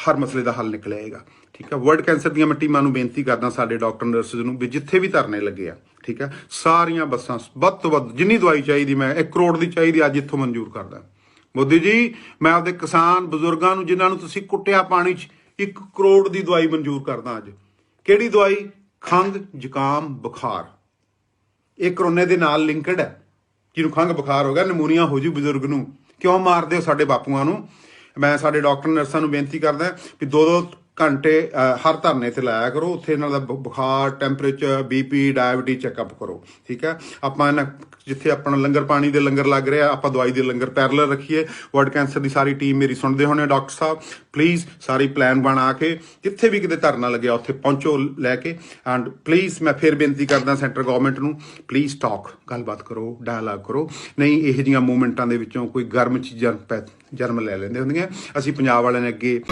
ਹਰ ਮਸਲੇ ਦਾ ਹੱਲ ਨਿਕਲੇਗਾ ਠੀਕ ਹੈ? ਵਰਲਡ ਕੈਂਸਰ ਦੀਆਂ ਮੈਂ ਟੀਮਾਂ ਨੂੰ ਬੇਨਤੀ ਕਰਦਾ ਸਾਡੇ ਡਾਕਟਰ ਨਰਸਸ ਨੂੰ ਵੀ ਜਿੱਥੇ ਵੀ ਧਰਨੇ ਲੱਗੇ ਆ, ਠੀਕ ਹੈ? ਸਾਰੀਆਂ ਬੱਸਾਂ ਵੱਧ ਤੋਂ ਵੱਧ ਜਿੰਨੀ ਦਵਾਈ ਚਾਹੀਦੀ ਮੈਂ 1 ਕਰੋੜ ਦੀ ਚਾਹੀਦੀ ਅੱਜ ਇੱਥੋਂ ਮਨਜ਼ੂਰ ਕਰਦਾ। ਮੋਦੀ ਜੀ, ਮੈਂ ਆਪਦੇ ਕਿਸਾਨ ਬਜ਼ੁਰਗਾਂ ਨੂੰ, ਜਿਨ੍ਹਾਂ ਨੂੰ ਤੁਸੀਂ ਕੁੱਟਿਆ ਪਾਣੀ 'ਚ 1 ਕਰੋੜ ਦੀ ਦਵਾਈ ਮਨਜ਼ੂਰ ਕਰਦਾ ਅੱਜ। ਕਿਹੜੀ ਦਵਾਈ? ਖੰਗ ਜ਼ੁਕਾਮ, ਬੁਖਾਰ। ਇਹ ਕਰੋਨੇ ਦੇ ਨਾਲ ਲਿੰਕਡ ਹੈ। ਜਿਹਨੂੰ ਖੰਗ ਬੁਖਾਰ ਹੋ ਗਿਆ, ਨਮੂਨੀਆ ਹੋ ਜੂ ਬਜ਼ੁਰਗ ਨੂੰ। ਕਿਉਂ ਮਾਰਦੇ ਹੋ ਸਾਡੇ ਬਾਪੂਆਂ ਨੂੰ? ਮੈਂ ਸਾਡੇ ਡਾਕਟਰ ਨਰਸਾਂ ਨੂੰ ਬੇਨਤੀ ਕਰਦਾ ਵੀ ਦੋ ਦੋ ਘੰਟੇ ਹਰ ਧਰਨੇ ਤੇ ਲਾਇਆ ਕਰੋ। ਉੱਥੇ ਇਹਨਾਂ ਦਾ ਬੁ- ਬੁਖਾਰ, ਟੈਂਪਰੇਚਰ ਬੀਪੀ ਡਾਇਬਟੀ ਚੈੱਕਅਪ ਕਰੋ, ਠੀਕ ਹੈ? ਆਪਾਂ ਇਹਨਾਂ, ਜਿੱਥੇ ਆਪਣਾ ਲੰਗਰ ਪਾਣੀ ਦੇ ਲੰਗਰ ਲੱਗ ਰਿਹਾ, ਆਪਾਂ ਦਵਾਈ ਦੇ ਲੰਗਰ ਪੈਰਲਲ ਰੱਖੀਏ। ਵਰਲਡ ਕੈਂਸਰ ਦੀ ਸਾਰੀ ਟੀਮ ਮੇਰੀ ਸੁਣਦੇ ਹੋਣੇ ਡਾਕਟਰ ਸਾਹਿਬ। ਪਲੀਜ਼ ਸਾਰੀ ਪਲਾਨ ਬਣਾ ਕੇ ਜਿੱਥੇ ਵੀ ਕਿਤੇ ਧਰਨਾ ਲੱਗਿਆ, ਉੱਥੇ ਪਹੁੰਚੋ ਲੈ ਕੇ। ਐਂਡ ਪਲੀਜ਼ ਮੈਂ ਫਿਰ ਬੇਨਤੀ ਕਰਦਾ ਸੈਂਟਰ ਗਵਰਨਮੈਂਟ ਨੂੰ ਪਲੀਜ਼ ਟਾਕ ਗੱਲਬਾਤ ਕਰੋ ਡਾਇਲਾਗ ਕਰੋ। ਨਹੀਂ, ਇਹੋ ਜਿਹੀਆਂ ਮੂਵਮੈਂਟਾਂ ਦੇ ਵਿੱਚੋਂ ਕੋਈ ਗਰਮ ਚੀਜ਼ਾਂ ਪੈ- ਜਨਮ ਲੈ ਲੈਂਦੇ ਹੁੰਦੀਆਂ। ਅਸੀਂ ਪੰਜਾਬ ਵਾਲਿਆਂ ਨੇ ਅੱਗੇ